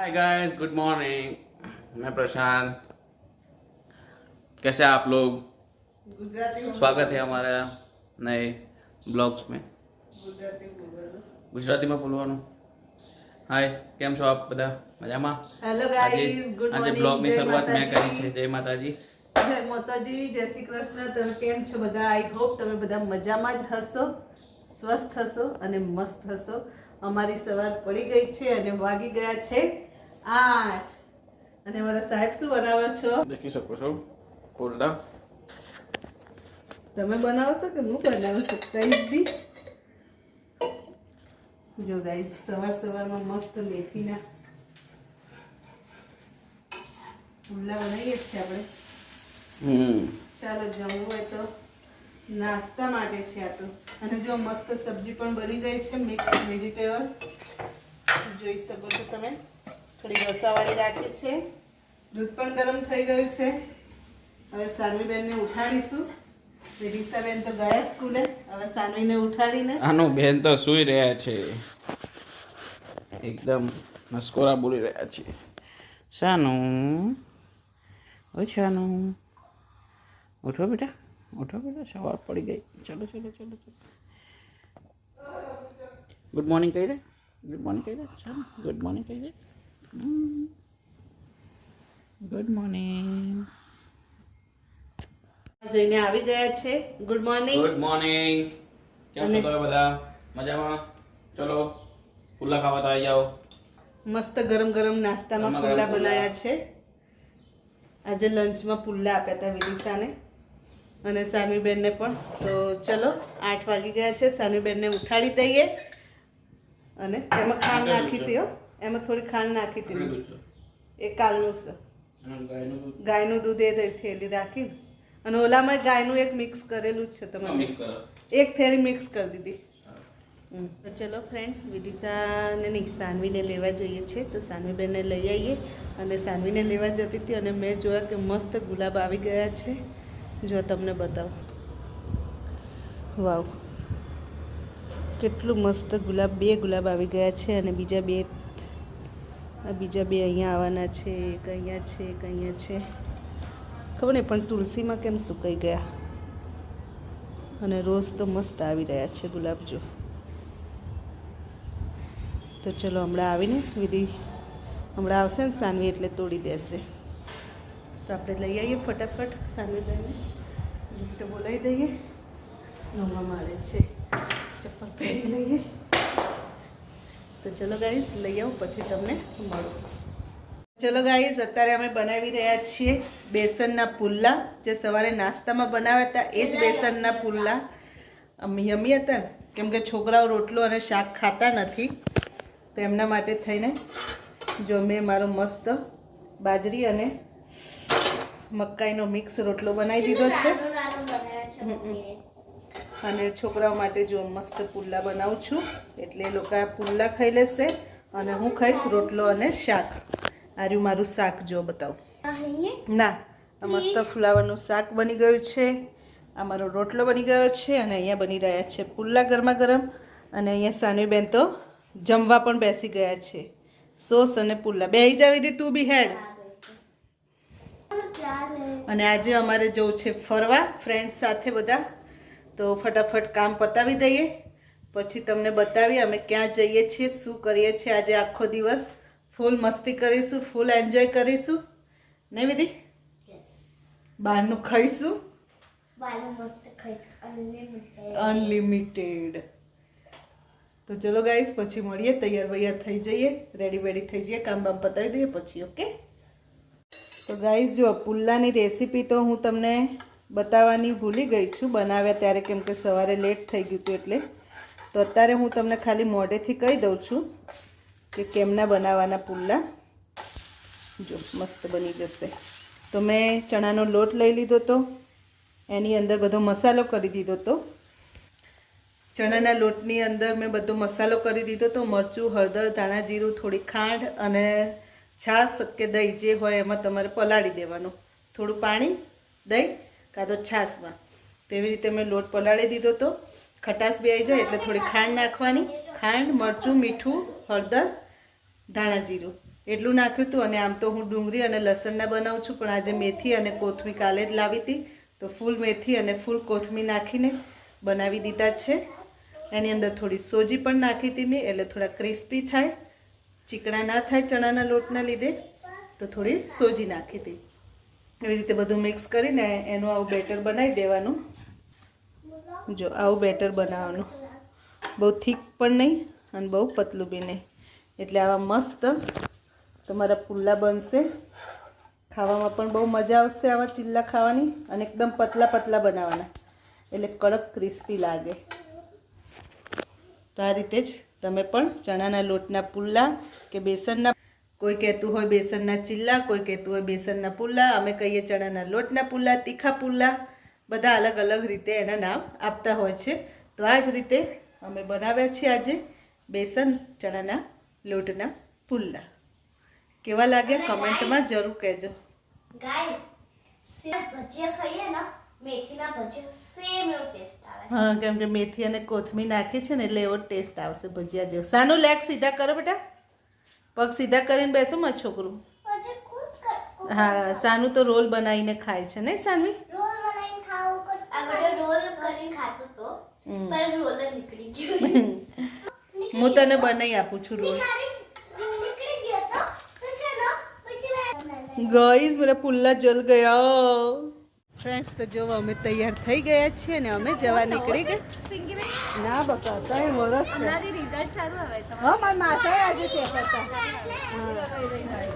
Hi guys good morning मैं प्रशांत कैसे हैं आप लोग ગુજરાતી स्वागत है हमारा नए ब्लॉग्स में ગુજરાતી બોલવાનું ગુજરાતીમાં બોલવાનું હાય કેમ છો આપ બધા મજામાં હેલો આજે ગાઈઝ ગુડ આજે મોર્નિંગ બ્લોગની જય શરૂઆત મેં કરી માતાજી છે જય માતાજી જય માતાજી જય શ્રી કૃષ્ણ તમે કેમ છો બધા આઈ હોપ તમે બધા મજામાં જ હશો સ્વસ્થ હશો અને મસ્ત હશો અમારી સવાર પડી ગઈ છે અને વાગી ગયા છે આઠ. અને મારા સાહેબ શું બનાવો છો? દેખી શકો છો. કોરડા તમે બનાવો છો કે હું બનાવું છું? કઈ બી? જો ગાઈસ સવાર સવારમાં મસ્ત મેથીના પુલ્લા બનાવીએ છીએ આપણે. ચાલો જમવું હોય તો નાસ્તા માટે છે આ તો. અને જો મસ્ત સબ્જી પણ બની ગઈ છે મિક્સ વેજીટેબલ જોઈ શકો છો તમે. થોડી રસાવાળી રાખી છે. દૂધ પણ ગરમ થઈ ગયું છે. હવે સાનવીબેનને ઉઠાડીશું. રીસાબેન તો ગયા સ્કૂલે. હવે સાનવીને ઉઠાડીને આનું બેન તો સૂઈ રહ્યા છે. એકદમ મસ્કોરા બોલી રહ્યા છે. શાનું ઓ શાનું ઉઠો બેટા ઉઠો બેટા સવાર પડી ગઈ. ચલો ચલો ચલો ચલો. ગુડ મોર્નિંગ કહી દે ગુડ મોર્નિંગ કહી દે. ચાલો ગુડ મોર્નિંગ કહી દે. ગુડ મોર્નિંગ જઈને આવી ગયા છે. ગુડ મોર્નિંગ ગુડ મોર્નિંગ કેમ છો તમે બધા? મજામાં? ચલો પુલ્લા ખાવા તો આવી જાઓ. મસ્ત ગરમ ગરમ નાસ્તામાં પુલ્લા. બનાવ્યા છે. આજે લંચમાં પુલ્લા આપ્યા હતા વિદિશાને અને સામીબેનને પણ. તો ચલો આઠ વાગી ગયા છે. સામીબેનને ઉઠાડી દઈએ અને એમાં ખાંડ નાખી હો. એમાં થોડી ખાંડ નાખી હતી. એ કાલનું છે. ગાયનું દૂધ. એ થેલી રાખી. અને ઓલામાં ગાયનું એક મિક્સ કરેલું જ છે તમારે. એક થેલી મિક્સ કરી દીધી. તો ચલો ફ્રેન્ડ્સ વિદિશાને નહીં સાનવીને લેવા જઈએ છીએ. તો સાનવીબેનને લઈ આવીએ અને સાનવીને લેવા જતી હતી અને મેં જોયા કે મસ્ત ગુલાબ આવી ગયા છે. જો તમને બતાવું. વાવ. કેટલું મસ્ત ગુલાબ બે ગુલાબ આવી ગયા છે અને બીજા બે આ બીજા બે અહીંયા આવવાના છે, એક અહીંયા છે, એક અહીંયા છે. ખબર નહીં, પણ તુલસીમાં કેમ સુકાઈ ગયા? અને રોજ તો મસ્ત આવી રહ્યા છે ગુલાબજો. તો ચલો હમણાં આવીને વિધિ હમણાં આવશે ને સાનવી એટલે તોડી દેશે. તો આપણે લઈ આવીએ ફટાફટ સાનવી લઈને બોલાવી દઈએ. રમવા મારે છે. ચપ્પલ પહેરી લઈએ તો ચલો ગાઈઝ લઈ આવું પછી તમને મળું. ચલો ગાઈઝ અત્યારે અમે બનાવી રહ્યા છીએ બેસનના પુલ્લા. જે સવારે નાસ્તામાં બનાવ્યા હતા એ જ બેસનના પુલ્લા. યમી હતા ને કેમ કે છોકરાઓ રોટલો અને શાક ખાતા નથી તો એમના માટે થઈને જો મેં મારો મસ્ત બાજરી અને મકાઈનો મિક્સ રોટલો બનાવી દીધો છે. અને છોકરાઓ માટે જો મસ્ત પુલ્લા બનાવું છું, એટલે એ લોકો પુલ્લા ખાઈ લેશે અને હું ખાઈશ રોટલો અને શાક. આર્યું મારું શાક જો બતાવું. ના, આ મસ્ત ફુલાવરનું શાક બની ગયું છે. આ મારો રોટલો બની ગયો છે અને અહીંયા બની રહ્યા છે પુલ્લા ગરમા ગરમ. અને અહીંયા સાનવીબેન તો જમવા પણ બેસી ગયા છે. સોસ અને પુલ્લા. બેસી જાવી હતી તું બી હેડ. અને આજે અમારે જવું છે ફરવા. ફ્રેન્ડ્સ સાથે બધા. તો ફટાફટ કામ પતાવી દઈએ. પછી તમને બતાવીએ અમે ક્યાં જઈએ છીએ શું કરીએ છીએ. આજે આખો દિવસ ફૂલ મસ્તી કરીશું ફૂલ એન્જોય કરીશું. નહીં વિધિ? બહારનું ખાઈશું. અનલિમિટેડ તો ચલો ગાઈસ પછી મળીએ. તૈયાર વૈયાર થઈ જઈએ. રેડી બેડી થઈ જઈએ. કામ બામ પતાવી દઈએ પછી ઓકે તો ગાઈસ જો પુલ્લાની રેસીપી તો હું તમને બતાવવાની ભૂલી ગઈ છું. બનાવ્યા ત્યારે કેમ કે સવારે લેટ થઈ ગયું હતું એટલે. તો અત્યારે હું તમને ખાલી મોઢેથી કહી દઉં છું કે કેમના બનાવવાના પુલ્લા. જો, મસ્ત બની જશે. તો મેં ચણાનો લોટ લઈ લીધો તો, એની અંદર બધો મસાલો કરી દીધો તો. ચણાના લોટની અંદર મેં બધો મસાલો કરી દીધો તો, મરચું, હળદર, ધાણા જીરું, થોડી ખાંડ અને છાશ કે દહીં જે હોય એમાં તમારે પલાળી દેવાનું. થોડું પાણી, દહીં કાં તો છાશમાં તેવી રીતે મેં લોટ પલાળી દીધો તો ખટાશ બી આવી જાય એટલે થોડી ખાંડ નાખવાની. ખાંડ, મરચું, મીઠું, હળદર, ધાણા જીરું. એટલું નાખ્યું હતું અને આમ તો હું ડુંગળી અને લસણના બનાવું છું, પણ આજે મેથી અને કોથમી કાલે જ લાવી હતી. તો ફૂલ મેથી અને ફૂલ કોથમી નાખીને બનાવી દીધા છે. એની અંદર થોડી સોજી પણ નાખી હતી મેં, એટલે થોડા ક્રિસ્પી થાય. ચીકણા ના થાય ચણાના લોટના લીધે. તો થોડી સોજી નાખી હતી. એવી રીતે બધું મિક્સ કરીને એનું આવું બેટર બનાવી દેવાનું. જો, આવું બેટર બનાવવાનું. બહુ થીક પણ નહીં અને બહુ પતલું બી નહીં. એટલે આવા મસ્ત તમારા પુલ્લા બનશે. ખાવામાં પણ બહુ મજા આવશે આવા ચીલ્લા ખાવાની અને એકદમ પતલા પતલા બનાવવાના એટલે કડક ક્રિસ્પી લાગે. તો આ રીતે જ તમે પણ ચણાના લોટના પુલ્લા કે બેસનના કોઈ કહેતું હોય બેસનના ચીલ્લા કોઈ કહેતું હોય બેસનના પુલ્લા અમે કહીએ ચણાના લોટના પુલ્લા તીખા પુલ્લા બધા અલગ અલગ રીતે એના નામ આપતા હોય છે. તો આ જ રીતે અમે બનાવ્યા છીએ આજે બેસન ચણાના લોટના પુલ્લા. કેવા લાગે કમેન્ટમાં જરૂર કહેજો. હા કેમ કે મેથી અને કોથમી નાખી છે ને એટલે એવો ટેસ્ટ આવશે ભજીયા જેવો. સાનું લેગ સીધા કરો બેટા. પગ સીધા કરીને બેસો માં છોકરું. હા સાનું તો રોલ બનાવીને ખાય છે નહીં સાનવી? રોલ બનાવીને ખાવું કર. આગળ રોલ કરીને ખાતો તો હમ. પણ રોલ જ નીકળી ગયો. હું તને બનાવી આપું છું રોલ. ગઈશ નીકળી ગયો તો તો છે ને પછી મેં ગઈસ મેરા પુલ્લા જલ ગયા. ફ્રેન્ડ્સ તો જોવા અમે તૈયાર થઈ ગયા છીએ ને અમે જવા નીકળી ગયા. ના બકા તમે વરસ છે. રિઝલ્ટ સારું આવે તો હા મારા માતાએ આજે કહેતા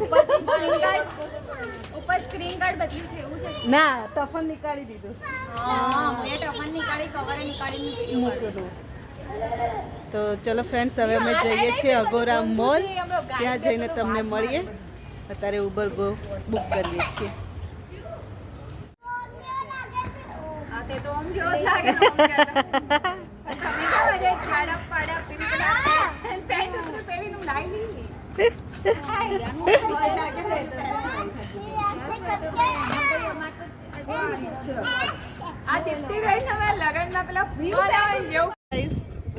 ઉપર સ્ક્રીન ગાર્ડ ઉપર સ્ક્રીન ગાર્ડ બદલ્યું છે એવું છે? ના તફન નીકાળી દીધું. હા મેં ટફન નીકાળી કવર નીકાળી મૂકેલું તો ચલો ફ્રેન્ડ્સ હવે અમે જઈએ છીએ અગોરા મોલ ત્યાં જઈને તમને મળીએ. અત્યારે ઉબર બુક કરીએ છીએ.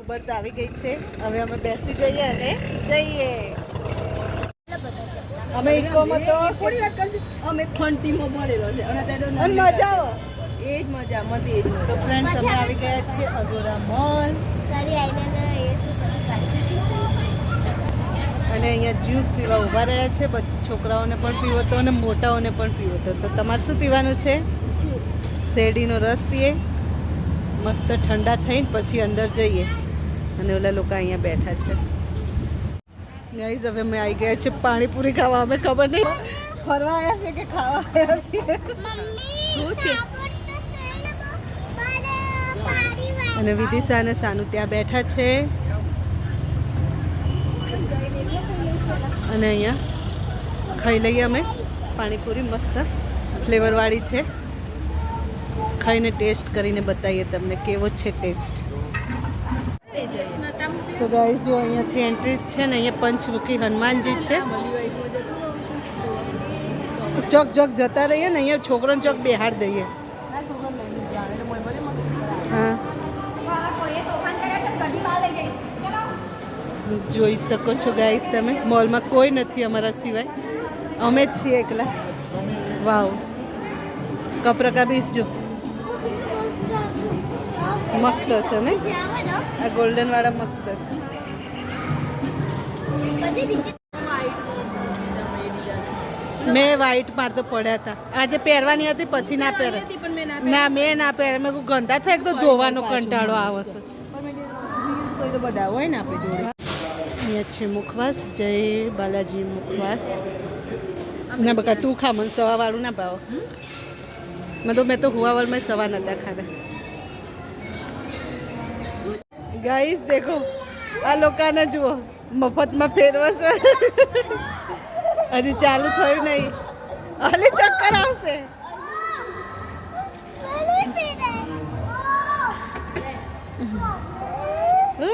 ઉબર તો આવી ગઈ છે. હવે અમે બેસી જઈએ અને જઈએ. અમે ઇકોમાં તો થોડી વાત કરશું અમે ફંટીમાં ભણેલો છે અને મજા આવે. એ જ મજા મતી એ જ તો ફ્રેન્ડ્સ અમે આવી ગયા છે અગોરા મોલ કાઢી અને અહીંયા જ્યુસ પીવા ઊભા રહ્યા છે છોકરાઓને પણ પીવો તો અને મોટાઓને પણ પીવો તો તો તમારે શું પીવાનું છે? શેરડીનો રસ પીએ. મસ્ત ઠંડા થઈને પછી અંદર જઈએ. અને ઓલા લોકો અહીંયા બેઠા છે. ગાઈઝ હવે અમે આવી ગયા છે પાણીપુરી ખાવા. અમે ખબર નહીં. ફરવા આવ્યા છે કે ખાવા આવ્યા છે શું છે? અને વિદિશા અને સાનુ ત્યાં બેઠા છે. અને અહીંયા ખાઈ લઈએ અમે. પાણીપુરી મસ્ત ફ્લેવરવાળી છે. ખાઈને ટેસ્ટ કરીને બતાવીએ તમને કેવો છે ટેસ્ટ. તો ગાઈસ જો અહીંયાથી એન્ટ્રીસ છે ને, અહીંયા પંચમુખી હનુમાનજી છે. ચોક ચોક જતા રહીએ ને, અહીંયા છોકરોને ચોક બેહાડ દઈએ. જોઈ શકો છો ગાઈસ તમે. મોલમાં કોઈ નથી અમારા સિવાય. અમે જ છીએ એકલા. વાવ કપરકા બીસ જો મસ્ત છે ને? આ ગોલ્ડન વાળા મસ્ત છે. મેં વ્હાઈટ માર તો પડ્યા હતા. આજે પહેરવાની હતી, પછી ના પહેરે. ના, મેં ના પહેરે. મેં ગંદા થાય તો ધોવાનો કંટાળો આવે છે. બધા હોય ને આપણે જોડે. અહીંયા છે મુખવાસ. જય બાલાજી મુખવાસ. ના બકા, તું ખા, મને સવા વાળું ના ભાવ. મેં તો મેં તો હુવાવાળમાં સવા નતા ખાધા. ગાઈસ દેખો, આ લોકોને જુઓ, મફતમાં ફેરવશે. હજી ચાલુ થયું નહીં. અલે ચક્કર આવશે.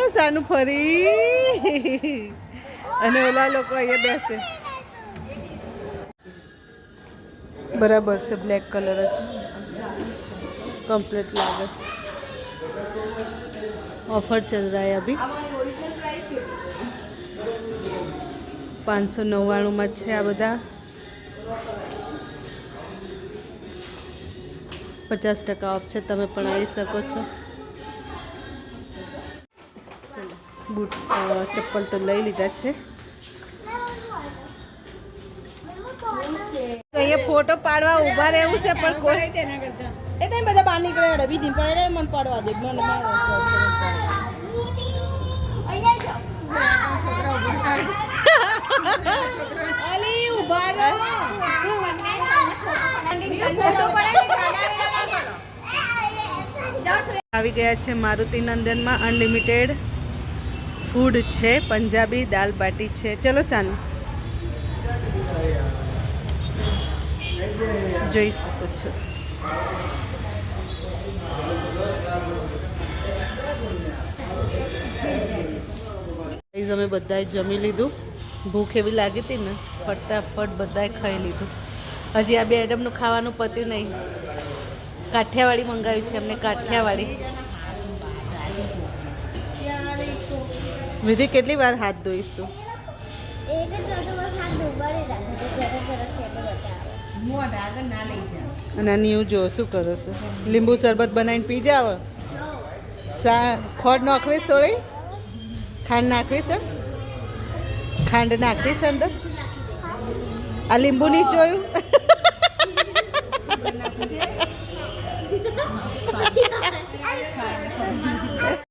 સાનું ફરી. અને ઓલા લોકો અહીંયા બેસે. બરાબર છે બ્લેક કલર જ. કમ્પ્લીટ લાગે છે. ઓફર ચલ રહ્યા અભી. પાંચસો નવ્વાણુંમાં છે આ બધા. પચાસ ટકા ઓફ છે, તમે પણ આવી શકો છો. બૂટ ચપ્પલ તો લઈ લીધા છે. અહીંયા ફોટો પાડવા ઊભા રહેવું છે પણ કોઈ એ તો બધા બહાર નીકળે હેડે બીજી પડે રે મને પાડવા દે મને મારો. અલી ઊભા રહો. આવી ગયા છે મારુતિ નંદનમાં અનલિમિટેડ ફૂડ છે, પંજાબી દાલ બાટી છે. ચલો સાનુ. જોઈ શકો છો. અમે બધાએ જમી લીધું. ભૂખ એવી લાગી હતી ને, ફટાફટ બધાએ ખાઈ લીધું. હજી આ બે એડમનું ખાવાનું પત્યું નહીં. કાઠિયાવાડી મંગાવ્યું છે એમને, કાઠિયાવાડી. વિધિ કેટલી વાર હાથ ધોઈશ તું? અને નીવ જો શું કરો છો લીંબુ શરબત બનાવીને પી જાવ? ખોડ નાખવીશ થોડી? ખાંડ નાખવીશ ખાંડ નાખવીશ અંદર? આ લીંબુ નહીં જોયું?